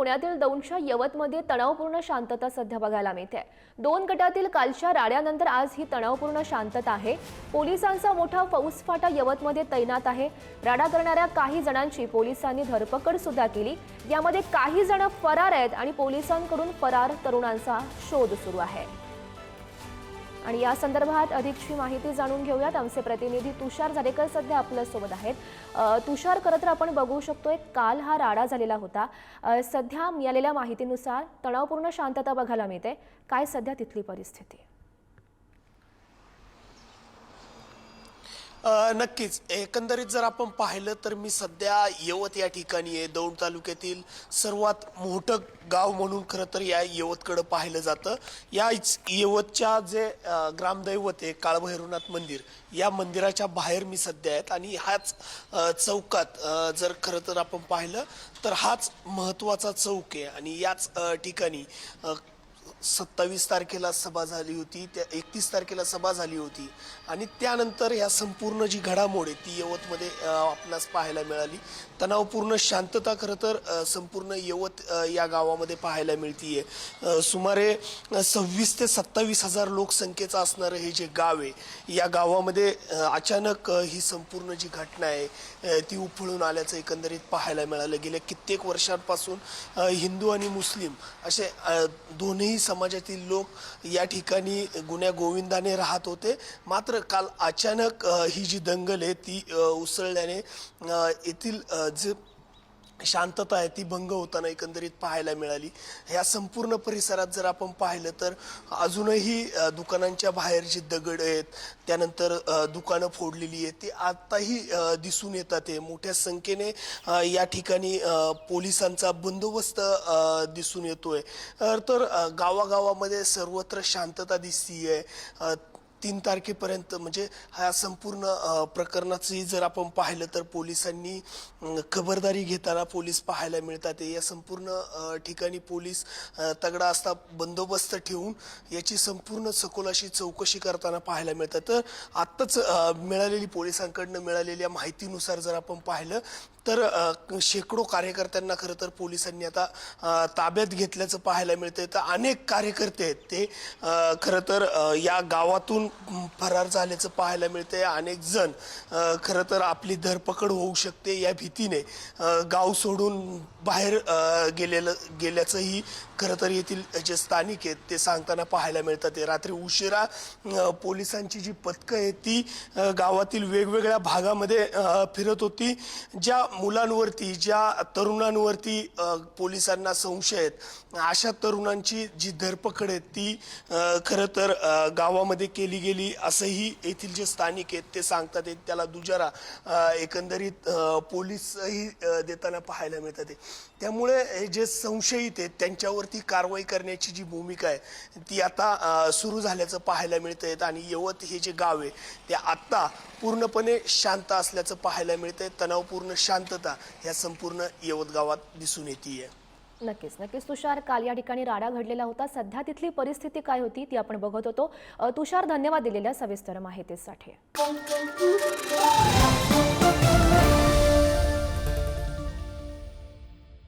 पुण्यातील दौंडच्या यवतमध्ये तणावपूर्ण शांतता सध्या बघायला मिळते. दोन गटातील कालच्या राड्यानंतर आज ही तणावपूर्ण शांतता आहे. पोलिसांचा मोठा फौजफाटा यवतमध्ये तैनात आहे. राडा करणाऱ्या काही जणांची पोलिसांनी धरपकड सुद्धा केली. यामध्ये काही जण फरार आहेत आणि पोलिसांकडून फरार तरुणांचा शोध सुरू आहे. आणि या संदर्भात अधिकची माहिती जाणून घेऊयात. आमचे प्रतिनिधी तुषार जाडेकर सध्या आपल्यासोबत आहेत. तुषार खरं तर आपण बघू शकतोय काल हा राडा झालेला होता. सध्या मिळालेल्या माहितीनुसार तणावपूर्ण शांतता बघायला मिळते. काय सध्या तिथली परिस्थिती? नक्कीच. एकंदरीत जर आपण पाहिलं तर मी सध्या यवत या ठिकाणी आहे. दौंड तालुक्यातील सर्वात मोठं गाव म्हणून खरं तर या यवतकडं पाहिलं जातं. या यवतच्या जे ग्रामदैवत आहे काळभैरवनाथ मंदिर या मंदिराच्या बाहेर मी सध्या आहेत आणि ह्याच चौकात जर खरं तर आपण पाहिलं तर हाच महत्त्वाचा चौक आहे. आणि याच ठिकाणी सत्तावीस तारखेला सभा झाली होती त्या एकतीस तारखेला सभा झाली होती आणि त्यानंतर या संपूर्ण जी घडामोड आहे ती यवतमध्ये आपल्यास आपणास पाहायला मिळाली. तणावपूर्ण शांतता खरं तर संपूर्ण यवत या गावामध्ये पाहायला मिळतीये. सुमारे सव्वीस ते सत्तावीस हजार लोकसंख्येचं असणारं हे जे गाव आहे या गावामध्ये अचानक ही संपूर्ण जी घटना आहे ती उफळून आल्याचं एकंदरीत पाहायला मिळालं. गेल्या कित्येक वर्षांपासून हिंदू आणि मुस्लिम असे दोन्ही समाजातील लोक या ठिकाणी गुन्ह्या गोविंदाने राहत होते. मात्र काल अचानक ही जी दंगल आहे ती उसळल्याने येथील जे शांतता आहे ती भंग होताना एकंदरीत पाहायला मिळाली. ह्या संपूर्ण परिसरात जर आपण पाहिलं तर अजूनही दुकानांच्या बाहेर जे दगड आहेत त्यानंतर दुकानं फोडलेली आहेत ती आत्ताही दिसून येतात आहे मोठ्या संख्येने या ठिकाणी पोलिसांचा बंदोबस्त दिसून येतोय. आहे तर गावागावामध्ये सर्वत्र शांतता दिसती आहे तीन तारखेपर्यंत म्हणजे ह्या संपूर्ण प्रकरणाची जर आपण पाहिलं तर पोलिसांनी खबरदारी घेताना पोलीस पाहायला मिळतात. या संपूर्ण ठिकाणी पोलीस तगडा असता बंदोबस्त ठेवून याची संपूर्ण सखोल अशी चौकशी करताना पाहायला मिळतात. तर आत्ताच मिळालेली पोलिसांकडनं मिळालेल्या माहितीनुसार जर आपण पाहिलं तर शेकडो कार्यकर्त्यांना खरं तर पोलिसांनी आता ताब्यात घेतल्याचं पाहायला मिळतंय. तर अनेक कार्यकर्ते आहेत ते खरं तर या गावातून फरार झाल्याचं पाहायला मिळतंय. अनेक जण खरं तर आपली धरपकड होऊ शकते या भीतीने गाव सोडून बाहेर गेलेलं गेल्याचंही खरं तर येथील जे स्थानिक आहेत ते सांगताना पाहायला मिळतात. ते रात्री उशिरा पोलिसांची जी पथकं आहेत ती गावातील वेगवेगळ्या भागामध्ये फिरत होती. ज्या मुलांवरती ज्या तरुणांवरती पोलिसांना संशय आहेत अशा तरुणांची जी धरपकड आहे ती खरं तर गावामध्ये केली गेली असंही येथील जे स्थानिक आहेत ते सांगतात आहेत. त्याला दुजारा एकंदरीत पोलीसही देताना पाहायला मिळतात आहे. त्यामुळे हे जे संशयित आहेत त्यांच्यावरती कारवाई करण्याची जी भूमिका आहे ती आता सुरू झाल्याचं पाहायला मिळतंय आणि यवत हे जे गाव आहे ते आत्ता पूर्णपणे शांत असल्याचं पाहायला मिळतंय तणावपूर्ण शांत शांतता ह्या संपूर्ण यवत गावात दिसून येते नक्कीच नक्कीच. तुषार काल या ठिकाणी राडा घडलेला होता. सध्या तिथली परिस्थिती काय होती ती आपण बघत होतो. तुषार धन्यवाद दिलेल्या सविस्तर माहितीसाठी.